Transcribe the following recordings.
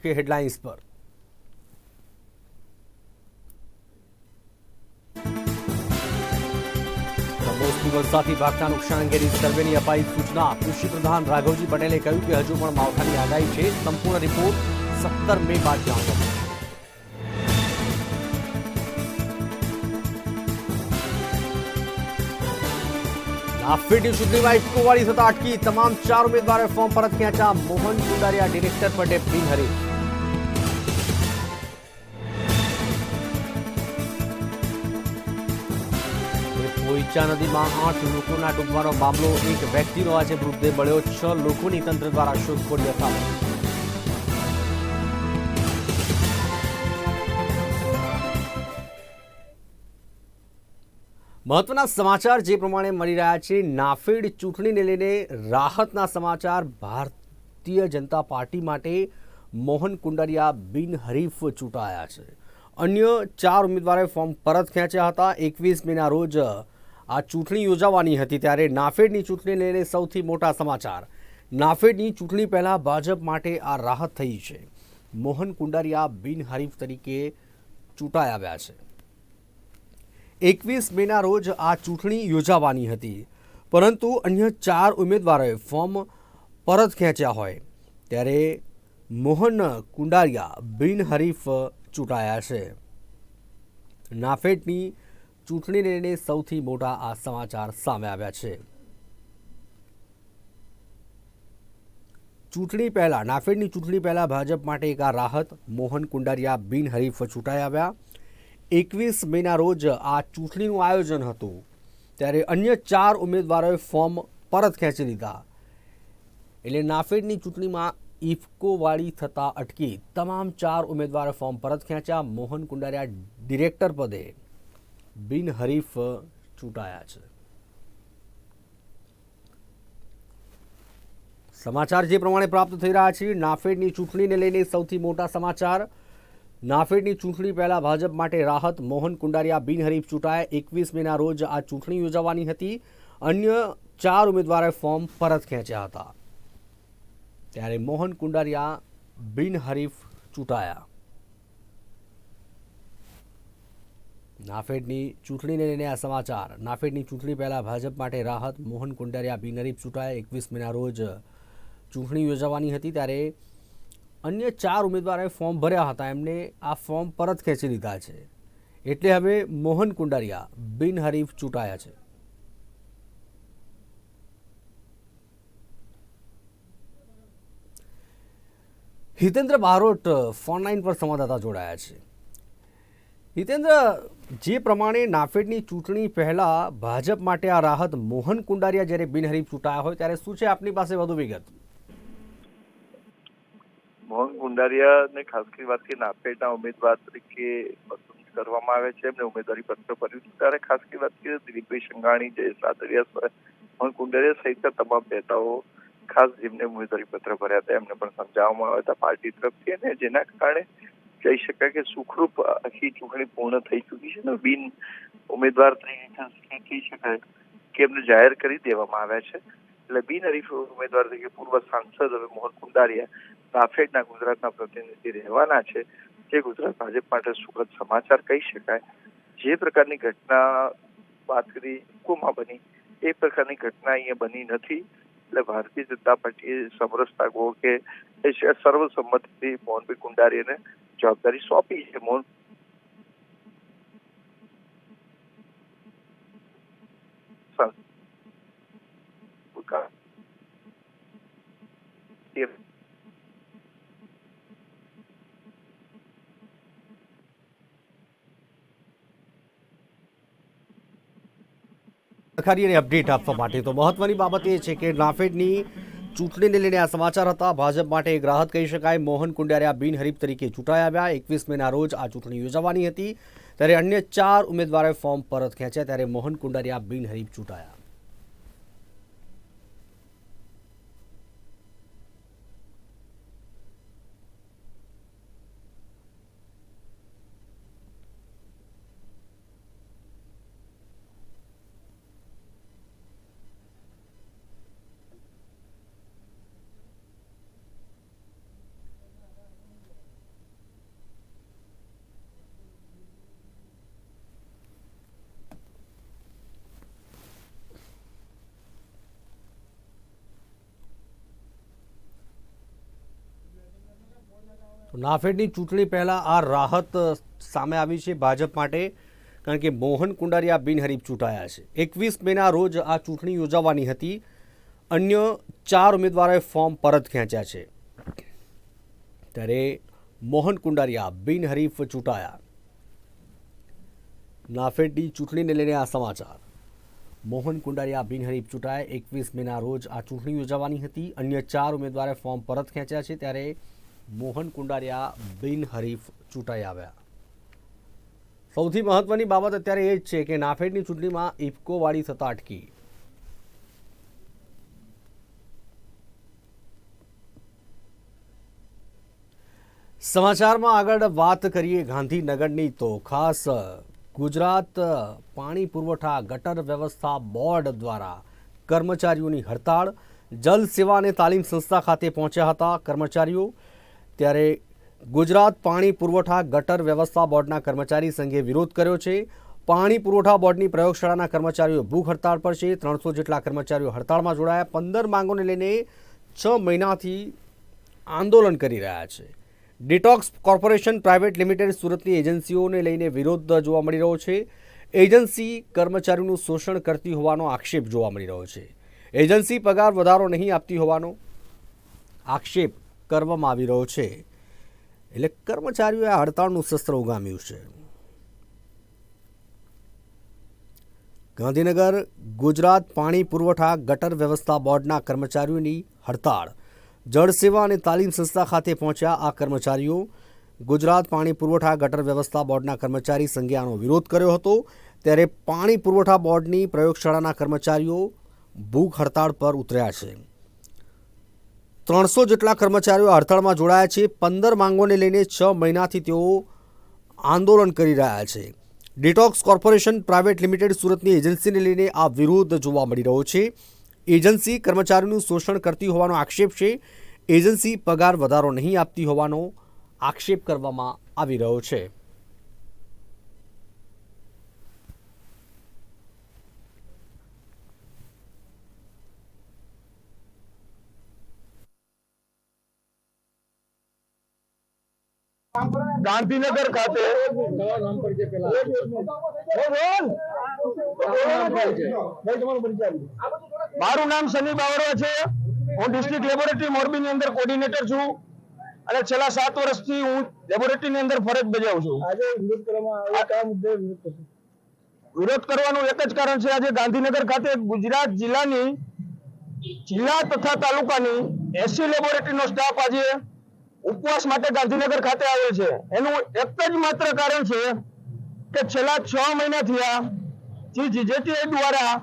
કે હેડલાઇન્સ પર કમોસમી વરસાદથી પાકના નુકસાન અંગેની સર્વેની અપાઈ સૂચના કૃષિ પ્રધાન રાઘવજી પટેલે કહ્યું કે હજુ પણ માવઠાની આગાહી છે સંપૂર્ણ રિપોર્ટ સત્તર મે બાદ જાણવા મળશે નાફેડની ચૂંટણીમાં ઇફકોવાળી થતા અટકી તમામ ચાર ઉમેદવારોએ ફોર્મ પરત ખેંચ્યા મોહન કુંડારિયા ડિરેક્ટર પદે બિનહરીફ પોઈચા નદીમાં આઠ લોકોના ડૂબવાનો મામલો. એક વ્યક્તિનો આજે મૃતદેહ મળ્યો. છ લોકોની તંત્ર દ્વારા શોધખોળ યથાવત મહત્વના સમાચાર જે પ્રમાણે મળી રહ્યા છે, નાફેડ ચૂંટણીને લઈને રાહતના સમાચાર. ભારતીય જનતા પાર્ટી માટે મોહન કુંડારિયા બિનહરીફ ચૂંટાયા છે. અન્ય ચાર ઉમેદવારોએ ફોર્મ પરત ખેંચ્યા હતા. એકવીસ મેના રોજ આ ચૂંટણી યોજાવાની હતી ત્યારે નાફેડની ચૂંટણી લઈને સૌથી મોટા સમાચાર. નાફેડની ચૂંટણી પહેલાં ભાજપ માટે આ રાહત થઈ છે. મોહન કુંડારિયા બિનહરીફ તરીકે ચૂંટાઈ આવ્યા છે. એકવીસ મેના રોજ આ ચૂંટણી યોજાવાની હતી. પરંતુ અન્ય ચાર ઉમેદવારોએ ફોર્મ પરત ખેંચ્યા હોય ત્યારે મોહન કુંડારિયા બિનહરીફ ચૂંટાયા છે. નાફેડની ચૂંટણીને લઈને સૌથી મોટા આ સમાચાર સામે આવ્યા છે. ચૂંટણી પહેલા, નાફેડની ચૂંટણી પહેલા ભાજપ માટે એક આ રાહત, મોહન કુંડારિયા બિનહરીફ ચૂંટાઈ આવ્યા. એકવીસ મેના રોજ આ ચૂંટણીનું આયોજન હતું, ત્યારે અન્ય ચાર ઉમેદવારોએ ફોર્મ પરત ખેંચી લીધા. એટલે નાફેડની ચૂંટણીમાં ઇફકોવાળી થતા અટકી, તમામ ચાર ઉમેદવારો ફોર્મ પરત ખેંચ્યા, મોહન કુંડારિયા ડિરેક્ટર પદે. બિનહરીફ ચૂંટાયા છે. સમાચાર જે પ્રમાણે પ્રાપ્ત થઈ રહ્યા છે, નાફેડની ચૂંટણીને લઈને સૌથી મોટા સમાચાર. નાફેડની ચૂંટણી પહેલાં ભાજપ માટે રાહત. મોહન કુંડારિયા બિનહરીફ ચૂંટાયા. એકવીસ મેના રોજ આ ચૂંટણી યોજાવાની હતી. અન્ય ચાર ઉમેદવારોએ ફોર્મ પરત ખેંચ્યા હતા. ત્યારે મોહન કુંડારિયા બિનહરીફ ચૂંટાયા. નાફેડની ચૂંટણીને લઈને આ સમાચાર. નાફેડની ચૂંટણી પહેલાં ભાજપ માટે રાહત. મોહન કુંડારિયા બિનહરીફ ચૂંટાયા એકવીસ મેના રોજ. ચૂંટણી યોજાવાની હતી ત્યારે અન્ય ચાર ઉમેદવારોએ ફોર્મ ભર્યા હતા. એમને આ ફોર્મ પરત ખેંચી લીધા છે. એટલે હવે મોહન કુંડારિયા બિનહરીફ ચૂંટાયા છે. હિતેન્દ્ર બારોટ ફોન લાઈન પર સંવાદદાતા જોડાયા છે. હિતેન્દ્ર જે પ્રમાણે નાફેડની ચૂંટણી પહેલા ભાજપ માટે આ રાહત મોહન કુંડારિયા જ્યારે બિનહરીફ ચૂંટાયા હોય, ત્યારે શું છે આપની પાસે વધુ વિગત? મોહન ગુંડારિયાને ખાસ કરી વાત કે નાફેડના ઉમેદવાર તરીકે પસંદ કરવામાં આવે છે. એમને ઉમેદવારી પત્ર ભર્યું હતું ત્યારે ખાસ કરી વાત કે દિલીપભાઈ સંઘાણી, જયેશ રાદડિયા મોહન કુંડારિયા સહિતના તમામ નેતાઓ ખાસ જેમને ઉમેદવારી પત્ર ભર્યા હતા, એમને પણ સમજાવવામાં આવ્યા હતા પાર્ટી તરફથી. અને જેના કારણે કહી શકાય કે સુખરૂપ આખી ચૂંટણી પૂર્ણ થઈ ચૂકી છે ને બિન ઉમેદવાર તરીકે કહી શકાય કે એમને જાહેર કરી દેવામાં આવ્યા છે. એટલે બિનહરીફ ઉમેદવાર તરીકે પૂર્વ સાંસદ હવે મોહન કુંડારિયા નાફેડના ગુજરાતના પ્રતિનિધિ રહેવાના છે. જે ગુજરાત ભાજપ માટે સુખદ સમાચાર કહી શકાય. જે પ્રકારની ઘટના વાત કરી ઇફકોમાં બની, એ પ્રકારની ઘટના અહીંયા બની નથી. એટલે ભારતીય જનતા પાર્ટીએ સમરસતા કહો કે સર્વસંમતિથી મોહનભાઈ કુંડારીને જવાબદારી સોંપી છે મોહન ખરી અપડેટ આપવા માટે તો મહત્વની બાબત એ છે કે નાફેડની ચૂંટણીને લઈને આ સમાચાર હતા. ભાજપ માટે એક રાહત કહી શકાય. મોહન કુંડારિયા બિનહરીફ તરીકે ચૂંટાઈ આવ્યા. એકવીસ મેના રોજ આ ચૂંટણી યોજાવાની હતી. ત્યારે અન્ય ચાર ઉમેદવારોએ ફોર્મ પરત ખેંચ્યા. ત્યારે મોહન કુંડારિયા બિનહરીફ ચૂંટાયા. નાફેડની ચૂંટણી પહેલાં આ રાહત સામે આવી છે ભાજપ માટે, કારણ કે મોહન કુંડારિયા બિનહરીફ ચૂંટાયા છે. એકવીસ મેના રોજ આ ચૂંટણી યોજાવાની હતી. અન્ય ચાર ઉમેદવારોએ ફોર્મ પરત ખેંચ્યા છે. ત્યારે મોહન કુંડારિયા બિનહરીફ ચૂંટાયા. નાફેડની ચૂંટણીને લઈને આ સમાચાર. મોહન કુંડારિયા બિનહરીફ ચૂંટાયા. એકવીસ મેના રોજ આ ચૂંટણી યોજાવાની હતી. અન્ય ચાર ઉમેદવારે ફોર્મ પરત ખેંચ્યા છે. ત્યારે મોહન કુંડારિયા બિનહરીફ ચૂંટાઈ આવ્યા. સૌથી મહત્વની બાબત અત્યારે એ જ છે કે નાફેડની ચૂંટણીમાં ઇફકોવાળી થતા અટકી. સમાચારમાં આગળ વાત કરીએ ગાંધીનગરની તો ખાસ ગુજરાત પાણી પુરવઠા ગટર વ્યવસ્થા બોર્ડ દ્વારા કર્મચારીઓની હડતાળ, જલ સેવા અને તાલીમ સંસ્થા ખાતે પહોંચ્યા હતા કર્મચારીઓ. ત્યારે ગુજરાત પાણી પુરવઠા ગટર વ્યવસ્થા બોર્ડના કર્મચારી સંઘે વિરોધ કર્યો છે. પાણી પુરવઠા બોર્ડની પ્રયોગશાળાના કર્મચારીઓ ભૂખ હડતાળ પર છે. ત્રણસો જેટલા કર્મચારીઓ હડતાળમાં જોડાયા. પંદર માંગોને લઈને છ મહિનાથી આંદોલન કરી રહ્યા છે. ડિટોક્સ કોર્પોરેશન પ્રાઇવેટ લિમિટેડ સુરતની એજન્સીઓને લઈને વિરોધ જોવા મળી રહ્યો છે. એજન્સી કર્મચારીઓનું શોષણ કરતી હોવાનો આક્ષેપ જોવા મળી રહ્યો છે. એજન્સી પગાર વધારો નહીં આપતી હોવાનો આક્ષેપ કરવામાં આવી રહ્યો છે. એટલે કર્મચારીઓએ હડતાળનું શસ્ત્ર ઉગામ્યું છે. ગાંધીનગર, ગુજરાત પાણી પુરવઠા ગટર વ્યવસ્થા બોર્ડના કર્મચારીઓની હડતાળ. જળસેવા અને તાલીમ સંસ્થા ખાતે પહોંચ્યા આ કર્મચારીઓ. ગુજરાત પાણી પુરવઠા ગટર વ્યવસ્થા બોર્ડના કર્મચારી સંઘે આનો વિરોધ કર્યો હતો. ત્યારે પાણી પુરવઠા બોર્ડની પ્રયોગશાળાના કર્મચારીઓ ભૂખ હડતાળ પર ઉતર્યા છે. ત્રણસો જેટલા કર્મચારીઓ હડતાળમાં જોડાયા છે. પંદર માંગોને લઈને છ મહિનાથી તેઓ આંદોલન કરી રહ્યા છે. ડિટોક્સ કોર્પોરેશન પ્રાઇવેટ લિમિટેડ સુરતની એજન્સીને લઈને આ વિરોધ જોવા મળી રહ્યો છે. એજન્સી કર્મચારીઓનું શોષણ કરતી હોવાનો આક્ષેપ છે. એજન્સી પગાર વધારો નહીં આપતી હોવાનો આક્ષેપ કરવામાં આવી રહ્યો છે. ગાંધીનગર ખાતે મારું નામ સની બાવળવા છે. હું ડિસ્ટ્રિક્ટ લેબોરેટરી મોરબી ની અંદર કોર્ડિનેટર છું. અને છેલ્લા સાત વર્ષથી હું લેબોરેટરી ની અંદર ફરજ બજાવું છું. આજે વિરોધ કરવામાં કરવાનું એક જ કારણ છે આજે ગાંધીનગર ખાતે ગુજરાત જિલ્લાની જિલ્લા તથા તાલુકાની એસી લેબોરેટરીનો સ્ટાફ આજે ઉપવાસ માટે ગાંધીનગર ખાતે આવેલ છે. એનું એક જ માત્ર કારણ છે કે છેલ્લા છ મહિના થયા જે જીજેટીઆઈ દ્વારા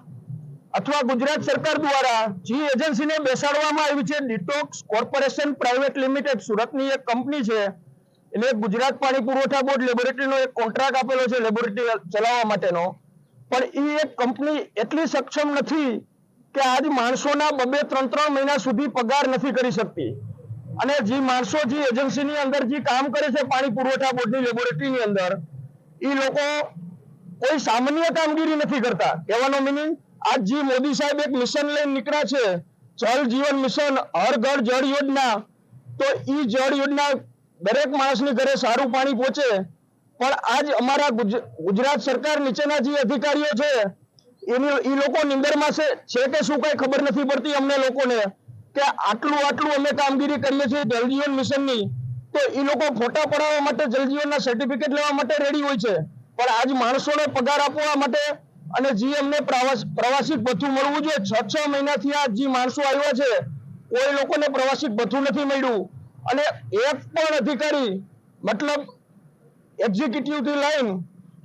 અથવા ગુજરાત સરકાર દ્વારા જે એજન્સીને બેસાડવામાં આવી છે, ડિટોક્સ કોર્પોરેશન પ્રાઇવેટ લિમિટેડ સુરતની એક કંપની છે. એટલે ગુજરાત પાણી પુરવઠા બોર્ડ લેબોરેટરીનો એક કોન્ટ્રાક્ટ આપેલો છે, લેબોરેટરી ચલાવવા માટેનો. પણ એ એક કંપની એટલી સક્ષમ નથી કે આજ માણસોના બબે ત્રણ ત્રણ મહિના સુધી પગાર નથી કરી શકતી. અને જે માણસો જે એજન્સીની અંદર જે કામ કરે છે પાણી પુરવઠા બોર્ડની લેબોરેટરીની અંદર એ લોકો કોઈ સામાન્ય કામગીરી નથી કરતા. કહેવાનો મિનિંગ આજ જે મોદી સાહેબ એક મિશન લઈને નીકળ્યા છે, જળ જીવન મિશન હર ઘર જળ યોજના, તો એ જળ યોજના દરેક માણસની ઘરે સારું પાણી પહોંચે. પણ આજ અમારા ગુજરાત સરકાર નીચેના જે અધિકારીઓ છે, એની એ લોકો નિંદરમાં છે કે શું કઈ ખબર નથી પડતી અમને લોકોને? કે આટલું આટલું અમે કામગીરી કરીએ છીએ જલજીવન મિશનની તો એ લોકો ફોટા પડાવવા માટે જલજીવનના સર્ટિફિકેટ લેવા માટે રેડી હોય છે. પણ આજ માણસોને પગાર આપવા માટે અને જે અમને પ્રવાસ ભથ્થું મળવું જોઈએ, છ છ મહિનાથી આ જે માણસો આવ્યા છે, કોઈ લોકોને પ્રવાસી ભથ્થું નથી મળ્યું. અને એક પણ અધિકારી, મતલબ એક્ઝિક્યુટિવથી લઈને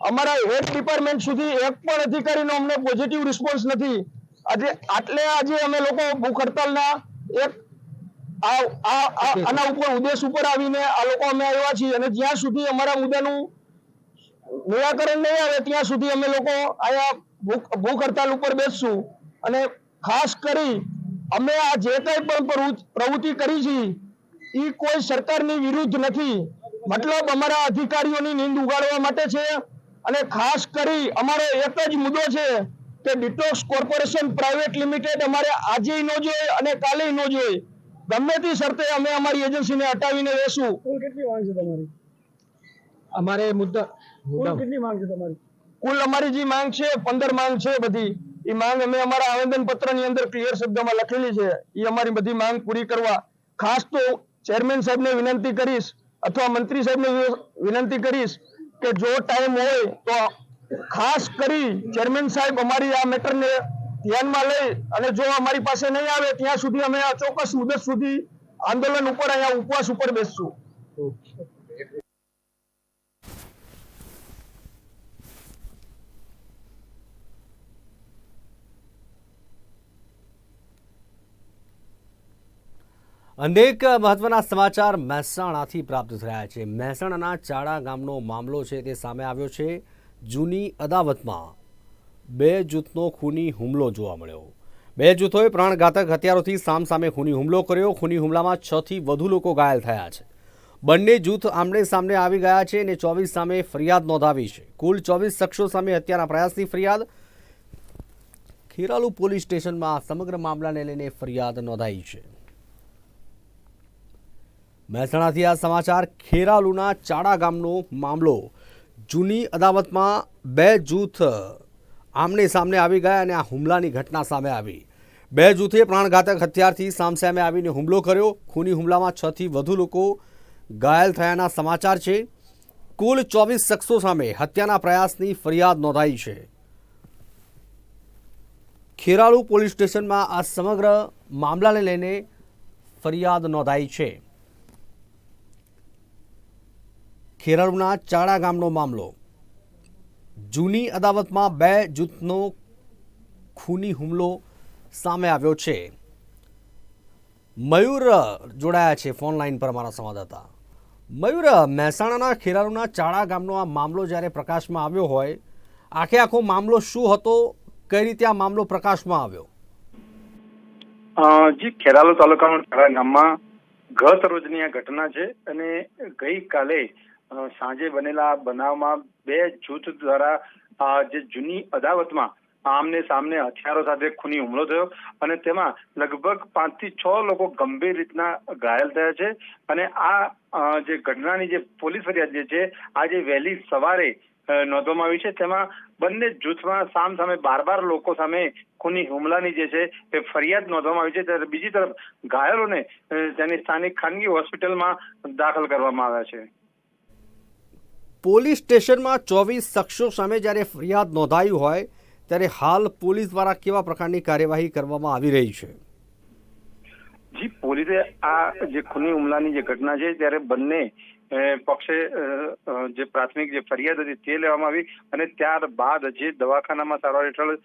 અમારા હેડ ડિપાર્ટમેન્ટ સુધી એક પણ અધિકારીનો અમને પોઝિટિવ રિસ્પોન્સ નથી. આજે આટલે આજે અમે લોકો ભૂખ હડતાલના એક આના ઉપર ઉદ્દેશ ઉપર આવીને આ લોકો અમે આવ્યા છીએ અને જ્યાં સુધી અમારા મુદ્દાનું નિરાકરણ નહીં આવે ત્યાં સુધી અમે લોકો અહીંયા ભૂખ ભૂખ હડતાલ ઉપર બેસશું. અને ખાસ કરી અમે આ જે કંઈ પણ પ્રવૃત્તિ કરી છે એ કોઈ સરકારની વિરુદ્ધ નથી. મતલબ અમારા અધિકારીઓની નીંદ ઉગાડવા માટે છે અને ખાસ કરી અમારો એક જ મુદ્દો છે કે ડિટોક્સ કોર્પોરેશન પ્રાઇવેટ લિમિટેડ અમારે આજે ન જોઈએ અને કાલે ન જોઈએ ગમે તે શરતે અમે અમારી એજન્સીને હટાવીને લેશું કુલ કેટલી માંગ છે તમારી? અમારે મુદ્દા કુલ કેટલી માંગ છે તમારી? કુલ અમારી જે માંગ છે પંદર માંગ છે બધી. એ માંગ અમે અમારા આવેદન પત્રની અંદર ક્લિયર શબ્દમાં લખેલી છે. એ અમારી બધી માંગ પૂરી કરવા. ખાસ તો ચેરમેન સાહેબને વિનંતી કરીશ અથવા મંત્રી સાહેબને ને વિનંતી કરીશ કે જો ટાઈમ હોય તો ખાસ કરી ચેરમેન સાહેબ અમારી આ મેટરને ધ્યાનમાં લઈ અને જો અમારી પાસે નહીં આવે, ત્યાં સુધી અમે આ ચોક્કસ મુદત સુધી આંદોલન ઉપર અહીંયા ઉપવાસ ઉપર બેસશું. અનેક મહત્વના સમાચાર મહેસાણાથી પ્રાપ્ત થયા છે. મહેસાણાના ચાડા ગામનો મામલો છે તે સામે આવ્યો છે. જૂની અદાવતમાં બે જૂથનો ખૂની હુમલો જોવા મળ્યો. બે જૂથોએ પ્રાણઘાતક હથિયારોથી સામસામે ખૂની હુમલો કર્યો. ખૂની હુમલામાં છથી વધુ લોકો ઘાયલ થયા છે. બંને જૂથ આમણે સામને આવી ગયા છે અને ચોવીસ સામે ફરિયાદ નોંધાવી છે. કુલ ચોવીસ શખ્સો સામે હત્યાના પ્રયાસની ફરિયાદ. ખેરાલુ પોલીસ સ્ટેશનમાં સમગ્ર મામલાને લઈને ફરિયાદ નોંધાઈ છે. મહેસાણાથી આ સમાચાર, ખેરાલુના ચાડા ગામનો મામલો. જૂની અદાવતમાં બે જૂથ આમને સામને આવી ગયા અને આ હુમલાની ઘટના સામે આવી. બે જૂથે પ્રાણઘાતક હથિયારથી સામસામે આવીને હુમલો કર્યો. ખૂની હુમલામાં છથી વધુ લોકો ઘાયલ થયાના સમાચાર છે. કુલ ચોવીસ શખ્સો સામે હત્યાના પ્રયાસની ફરિયાદ નોંધાઈ છે. ખેરાળુ પોલીસ સ્ટેશનમાં આ સમગ્ર મામલાને લઈને ફરિયાદ નોંધાઈ છે. ખેરાલુના ચાડા ગામનો મામલો. જૂની અદાવતમાં બે જૂથનો ખૂની હુમલો સામે આવ્યો છે. મયુર જોડાયા છે ફોન લાઈન પર અમારા સંવાદદાતા. મયુર, મહેસાણાના ખેરાલુના ચાડા ગામનો આ મામલો જ્યારે પ્રકાશમાં આવ્યો હોય, આખે આખો મામલો શું હતો? કઈ રીતે આ મામલો પ્રકાશમાં આવ્યો? જી ખેરાલુ તાલુકાના તારા ગામમાં ગત રોજની આ ઘટના છે અને ગઈકાલે સાંજે બનેલા બનાવમાં બે જૂથ દ્વારા જે જૂની અદાવતમાં આમને સામને હથિયારો સાથે ખૂની હુમલો થયો અને તેમાં લગભગ પાંચથી છ લોકો ગંભીર રીતના ઘાયલ થયા છે અને આ જે ઘટનાની જે પોલીસ ફરિયાદ જે છે આજે વહેલી સવારે નોંધવામાં આવી છે. તેમાં બંને જૂથમાં સામ સામે બાર બાર લોકો સામે ખૂની હુમલાની જે છે, એ ફરિયાદ નોંધવામાં આવી છે. ત્યારે બીજી તરફ ઘાયલોને તેની સ્થાનિક ખાનગી હોસ્પિટલમાં દાખલ કરવામાં આવ્યા છે. પોલીસ સ્ટેશનમાં ચોવીસ શખ્સો સામે જ્યારે ફરિયાદ નોંધાયું હોય, ત્યારે હાલ પોલીસ દ્વારા કેવા પ્રકારની કાર્યવાહી કરવામાં આવી રહી છે? જી, પોલીસે આ જે ખૂની હુમલાની જે ઘટના છે, ત્યારે બંને પક્ષે જે પ્રાથમિક જે ફરિયાદ હતી તે લેવામાં આવી અને ત્યારબાદ જે દવાખાનામાં સારવાર હેઠળ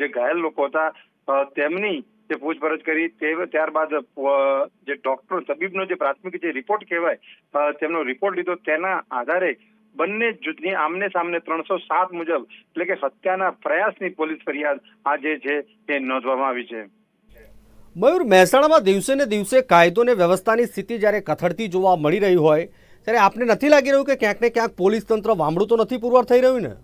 જે ઘાયલ લોકો હતા તેમની જે પૂછપરછ કરી તે ત્યારબાદ જે ડોક્ટર તબીબનો જે પ્રાથમિક જે રિપોર્ટ કહેવાય તેમનો રિપોર્ટ લીધો, તેના આધારે બંને જૂથની આમને સામને ત્રણસો સાત મુજબ એટલે કે હત્યાના પ્રયાસની પોલીસ ફરિયાદ આ જે છે એ નોંધવામાં આવી છે. મયુર મહેસાણામાં દિવસે ને દિવસે કાયદો ને વ્યવસ્થાની સ્થિતિ જ્યારે કથળતી જોવા મળી રહી હોય ત્યારે આપને નથી લાગી રહ્યું કે ક્યાંક ને ક્યાંક પોલીસ તંત્ર વામડું તો નથી પુરવાર થઈ રહ્યું ને?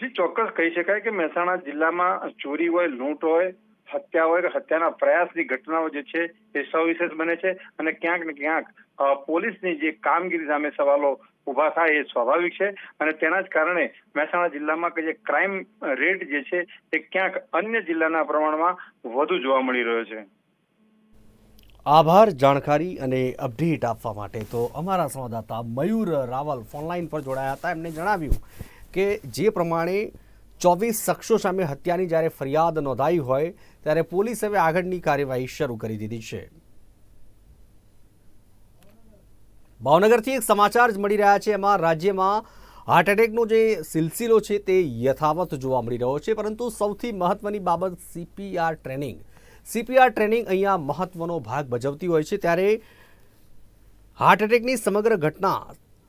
જી ચોક્કસ કહી શકાય કે મહેસાણા જિલ્લામાં ચોરી હોય લૂંટ હોય હત્યા હોય કે હત્યાના પ્રયાસની ઘટનાઓ જે છે એ સવિશેષ બને છે અને ક્યાંક ને ક્યાંક પોલીસની જે કામગીરી સામે સવાલો ઊભા થાય એ સ્વાભાવિક છે અને તેના જ કારણે મહેસાણા જિલ્લામાં કે જે ક્રાઇમ રેટ જે છે એ ક્યાંક અન્ય જિલ્લાના પ્રમાણમાં વધુ જોવા મળી રહ્યો છે. આભાર જાણકારી અને અપડેટ આપવા માટે. તો અમારા સંવાદદાતા મયુર રાવલ ફોનલાઈન પર જોડાયા હતા. એમણે જણાવ્યું કે જે પ્રમાણે ચોવીસ શખ્સો સામે હત્યાની જ્યારે ફરિયાદ નોંધાઈ હોય, ત્યારે પોલીસ હવે આગળની કાર્યવાહી શરૂ કરી દીધી છે. ભાવનગરથી એક સમાચાર જ મળી રહ્યા છે. એમાં રાજ્યમાં હાર્ટ એટેકનો જે સિલસિલો છે તે યથાવત જોવા મળી રહ્યો છે. પરંતુ સૌથી મહત્વની બાબત સીપીઆર ટ્રેનિંગ સીપીઆર ટ્રેનિંગ અહીંયા મહત્વનો ભાગ ભજવતી હોય છે. ત્યારે હાર્ટ એટેકની સમગ્ર ઘટના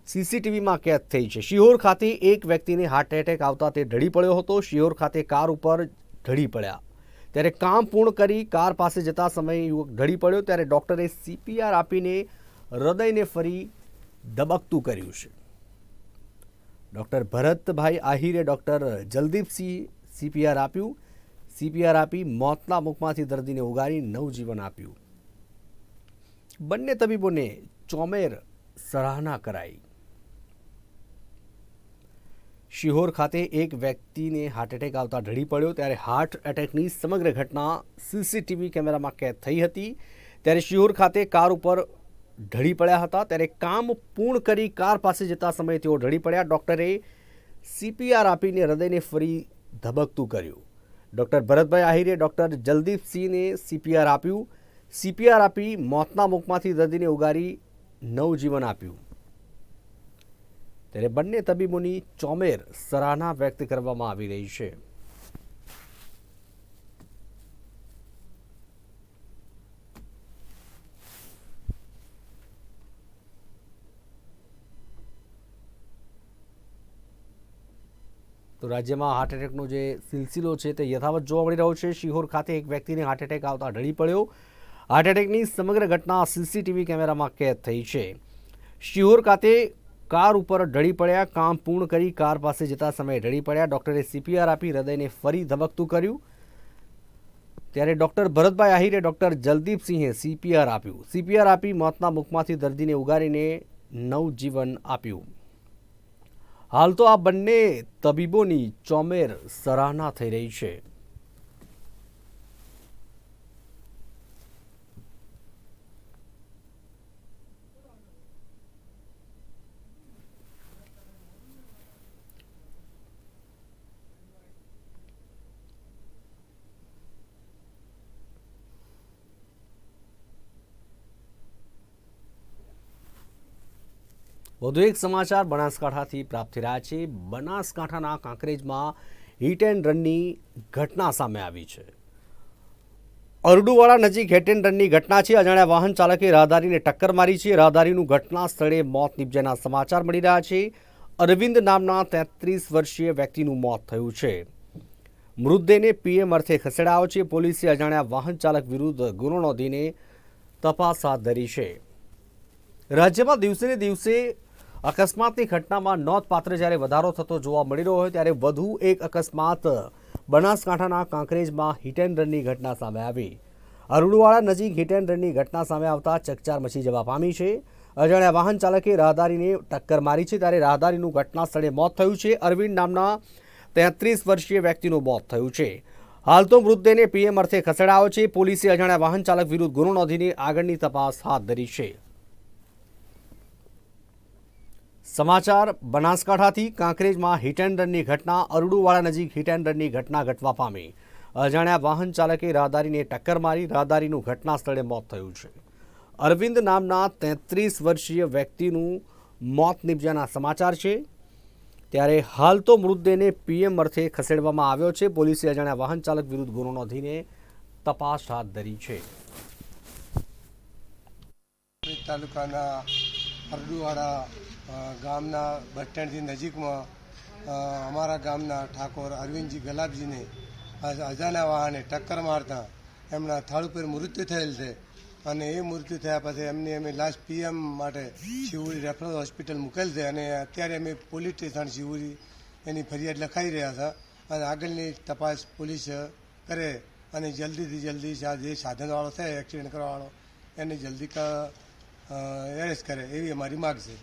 સીસીટીવીમાં કેદ થઈ છે. શિહોર ખાતે એક વ્યક્તિને હાર્ટ એટેક આવતા તે ઢળી પડ્યો હતો. શિહોર ખાતે કાર ઉપર ઢળી પડ્યા. ત્યારે કામ પૂર્ણ કરી કાર પાસે જતા સમયે યુવક ઢળી પડ્યો. ત્યારે ડૉક્ટરે સીપીઆર આપીને હૃદયને ફરી ધબકતું કર્યું છે. ડૉક્ટર ભરતભાઈ આહિરે ડૉક્ટર જલદીપસિંહ સીપીઆર આપ્યું. સીપીઆર આપી મોતના મુખમાંથી દર્દીને ઉગારી નવજીવન આપ્યું. બંને તબીબોને ચોમેર સરાહના કરાઈ. શિહોર ખાતે એક વ્યક્તિને હાર્ટ એટેક આવતા ઢળી પડ્યો. ત્યારે હાર્ટ એટેકની સમગ્ર ઘટના સીસીટીવી કેમેરામાં કેદ થઈ હતી. ત્યારે શિહોર ખાતે કાર ઉપર ઢળી પડ્યા હતા. ત્યારે કામ પૂર્ણ કરી કાર પાસે જતા સમયે તેઓ ઢળી પડ્યા. ડૉક્ટરે સીપીઆર આપીને હૃદયને ફરી ધબકતું કર્યું. ડૉક્ટર ભરતભાઈ આહિરે, ડૉક્ટર જલદીપસિંહને સીપીઆર આપ્યું. સીપીઆર આપી મોતના મુખમાંથી દર્દીને ઉગારી નવજીવન આપ્યું. ત્યારે બંને તબીબોની ચોમેર સરાહના વ્યક્ત કરવામાં આવી રહી છે. તો રાજ્યમાં હાર્ટ એટેકનો જે સિલસિલો છે તે યથાવત જોવા મળી રહ્યો છે. શિહોર ખાતે એક વ્યક્તિને હાર્ટ એટેક આવતા ઢળી પડ્યો. હાર્ટ એટેકની સમગ્ર ઘટના સીસીટીવી કેમેરામાં કેદ થઈ છે. શિહોર ખાતે કાર ઉપર ઢળી પડ્યા, કામ પૂર્ણ કરી કાર પાસે જતા સમયે ઢળી પડ્યા. ડૉક્ટરે સીપીઆર આપી હૃદયને ફરી ધબકતું કર્યું. ત્યારે ડૉક્ટર ભરતભાઈ આહિરે ડૉક્ટર જલદીપસિંહે સીપીઆર આપ્યું. સીપીઆર આપી મોતના મુખમાંથી દર્દીને ઉગારીને નવજીવન આપ્યું. હાલ તો આ બંને તબીબોની ચોમેર સરાહના થઈ રહી છે. વધુ એક સમાચાર, બનાસકાંઠાથી પ્રાપ્ત થઈ રહ્યા છે. બનાસકાંઠાના કાંકરેજમાં હિટ એન્ડ રનની ઘટના સામે આવી છે. અરડુવાળા નજીક હિટ એન્ડ રનની ઘટના છે. અજાણ્યા વાહન ચાલકે રાહદારીને ટક્કર મારી છે. રાહદારીનું ઘટના સ્થળે મોત નિપજ્યાના સમાચાર મળી રહ્યા છે. અરવિંદ નામના તેત્રીસ વર્ષીય વ્યક્તિનું મોત થયું છે. મૃતદેહને પીએમ અર્થે ખસેડાયો છે. પોલીસે અજાણ્યા વાહન ચાલક વિરુદ્ધ ગુનો નોંધીને તપાસ હાથ ધરી છે. રાજ્યમાં દિવસે ને દિવસે અકસ્માતની ઘટનામાં નોંધપાત્ર જ્યારે વધારો થતો જોવા મળી રહ્યો હોય ત્યારે વધુ એક અકસ્માત બનાસકાંઠાના કાંકરેજમાં હિટ એન્ડ રનની ઘટના સામે આવી. અરુણવાડા નજીક હિટ એન્ડ રનની ઘટના સામે આવતા ચકચાર મચી જવા પામી છે. અજાણ્યા વાહન ચાલકે રાહદારીને ટક્કર મારી છે ત્યારે રાહદારીનું ઘટના સ્થળે મોત થયું છે. અરવિંદ નામના તેત્રીસ વર્ષીય વ્યક્તિનું મોત થયું છે. હાલ તો મૃતદેહને પીએમ અર્થે ખસેડાયો છે. પોલીસે અજાણ્યા વાહન ચાલક વિરુદ્ધ ગુનો નોંધીને આગળની તપાસ હાથ ધરી છે. સમાચાર બનાસકાંઠાથી કાંકરેજમાં હિટ એન્ડ રનની ઘટના અરડુવાળા નજીક હિટ એન્ડ રનની ઘટના ઘટવા પામી. અજાણ્યા વાહન ચાલકે રાહદારીને ટક્કર મારી રાહદારીનું ઘટના સ્થળે મોત થયું છે. અરવિંદ નામના તેત્રીસ વર્ષીય વ્યક્તિનું મોત નિપજ્યાના સમાચાર છે. ત્યારે હાલ તો મૃતદેહને પીએમ અર્થે ખસેડવામાં આવ્યો છે. પોલીસે અજાણ્યા વાહન ચાલક વિરુદ્ધ ગુનો નોંધીને તપાસ હાથ ધરી છે. તાલુકાના અરડુવાડા અ, ગામના બસ સ્ટેન્ડથી નજીકમાં અમારા ગામના ઠાકોર અરવિંદજી ગલાબજીને અજાના વાહને ટક્કર મારતા એમના સ્થળ ઉપર મૃત્યુ થયેલ છે. અને એ મૃત્યુ થયા પછી એમની અમે લાસ્ટ પીએમ માટે શિવુરી રેફરલ હોસ્પિટલ મૂકેલ છે અને અત્યારે અમે પોલીસ સ્ટેશન શિવુરી એની ફરિયાદ લખાઈ રહ્યા હતા અને આગળની તપાસ પોલીસ કરે અને જલ્દીથી જલ્દી જે સાધનવાળો છે એક્સિડન્ટ કરવાવાળો, એને જલ્દી એરેસ્ટ કરે એવી અમારી માગ છે.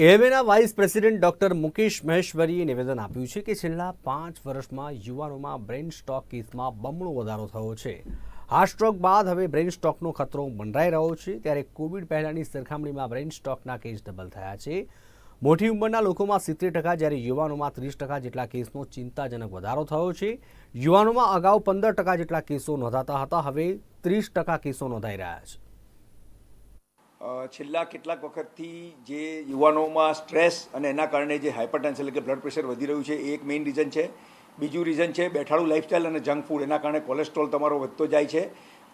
એએમએના વાઇસ પ્રેસિડેન્ટ ડોક્ટર મુકેશ મહેશ્વરીએ નિવેદન આપ્યું છે કે છેલ્લા પાંચ વર્ષમાં યુવાનોમાં બ્રેઇન સ્ટોક કેસમાં બમણો વધારો થયો છે. હાર્ટ સ્ટ્રોક બાદ હવે બ્રેઇન સ્ટોકનો ખતરો મંડરાઈ રહ્યો છે. ત્યારે કોવિડ પહેલાંની સરખામણીમાં બ્રેઇન સ્ટોકના કેસ ડબલ થયા છે. મોટી ઉંમરના લોકોમાં સિત્તેર ટકા, જ્યારે યુવાનોમાં ત્રીસ ટકા જેટલા કેસનો ચિંતાજનક વધારો થયો છે. યુવાનોમાં અગાઉ પંદર ટકા જેટલા કેસો નોંધાતા હતા, હવે ત્રીસ ટકા કેસો નોંધાઈ રહ્યા છે. છેલ્લા કેટલાક વખતથી જે યુવાનોમાં સ્ટ્રેસ અને એના કારણે જે હાઇપરટેન્શન એટલે કે બ્લડ પ્રેશર વધી રહ્યું છે, એ એક મેઇન રીઝન છે. બીજું રીઝન છે બેઠાડું લાઇફસ્ટાઇલ અને જંક ફૂડ, એના કારણે કોલેસ્ટ્રોલ તમારો વધતો જાય છે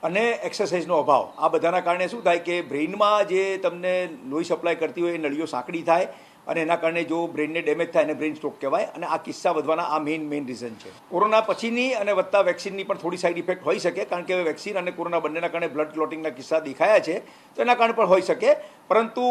અને એક્સરસાઇઝનો અભાવ. આ બધાના કારણે શું થાય કે બ્રેઇનમાં જે તમને લોહી સપ્લાય કરતી હોય એ નળીઓ સાંકડી થાય અને એના કારણે જો બ્રેનને ડેમેજ થાય એને બ્રેન સ્ટ્રોક કહેવાય, અને આ કિસ્સા વધવાના આ મેઇન મેઇન રીઝન છે. કોરોના પછીની અને વધતા વેક્સિનની પણ થોડી સાઈડ ઇફેક્ટ હોઈ શકે, કારણ કે વેક્સિન અને કોરોના બંનેના કારણે બ્લડ ક્લોટિંગના કિસ્સા દેખાયા છે, તો એના કારણે પણ હોઈ શકે, પરંતુ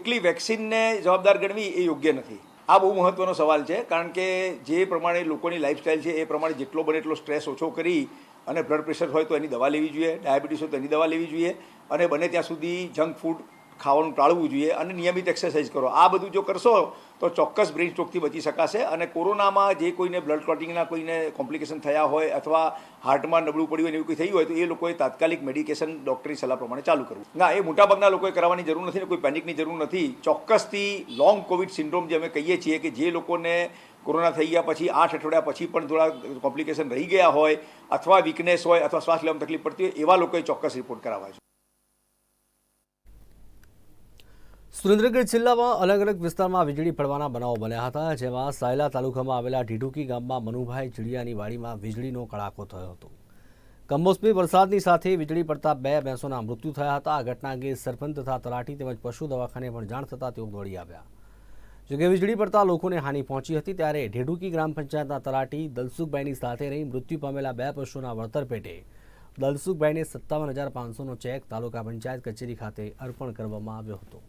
એકલી વેક્સિનને જવાબદાર ગણવી એ યોગ્ય નથી. આ બહુ મહત્વનો સવાલ છે, કારણ કે જે પ્રમાણે લોકોની લાઈફસ્ટાઈલ છે, એ પ્રમાણે જેટલો બને એટલો સ્ટ્રેસ ઓછો કરી અને બ્લડ પ્રેશર હોય તો એની દવા લેવી જોઈએ ડાયાબિટીસ હોય તો એની દવા લેવી જોઈએ, અને બને ત્યાં સુધી જંક ફૂડ ખાવાનું ટાળવું જોઈએ અને નિયમિત એક્સરસાઇઝ કરો. આ બધું જો કરશો તો ચોક્કસ બ્રેન સ્ટ્રોકથી બચી શકાશે અને કોરોનામાં જે કોઈને બ્લડ ક્લોટિંગના કોઈને કોમ્પ્લિકેશન થયા હોય અથવા હાર્ટમાં નબળું પડ્યું હોય એવું કંઈ થયું હોય તો એ લોકોએ તાત્કાલિક મેડિકેશન ડૉક્ટરની સલાહ પ્રમાણે ચાલુ કરવું. ના, એ મોટાભાગના લોકોએ કરાવવાની જરૂર નથી ને કોઈ પેનિકની જરૂર નથી. ચોક્કસથી લોંગ કોવિડ સિન્ડ્રોમ જે અમે કહીએ છીએ કે જે લોકોને કોરોના થઈ ગયા પછી, આઠ અઠવાડિયા પછી પણ થોડા કોમ્પ્લિકેશન રહી ગયા હોય અથવા વીકનેસ હોય અથવા શ્વાસ લેવામાં તકલીફ પડતી હોય એવા લોકોએ ચોક્કસ રિપોર્ટ કરાવવા છે સુરેન્દ્રનગર જિલ્લામાં અલગ અલગ વિસ્તારમાં વીજળી પડવાના બનાવો બન્યા હતા, જેમાં સાયલા તાલુકામાં આવેલા ઢીઢુકી ગામમાં મનુભાઈ ચીડિયાની વાડીમાં વીજળીનો કડાકો થયો હતો. કમોસમી વરસાદની સાથે વીજળી પડતા બે ભેંસોના મૃત્યુ થયા હતા. આ ઘટના અંગે સરપંચ તથા તલાટી તેમજ પશુ દવાખાને પણ જાણ થતાં તેઓ દોડી આવ્યા. જોકે વીજળી પડતા લોકોને હાનિ પહોંચી હતી, ત્યારે ઢેઢુકી ગ્રામ પંચાયતના તલાટી દલસુખભાઈની સાથે રહી મૃત્યુ પામેલા બે પશુના વળતર પેટે દલસુખભાઈને સત્તાવન હજાર પાંચસોનો ચેક તાલુકા પંચાયત કચેરી ખાતે અર્પણ કરવામાં આવ્યો હતો.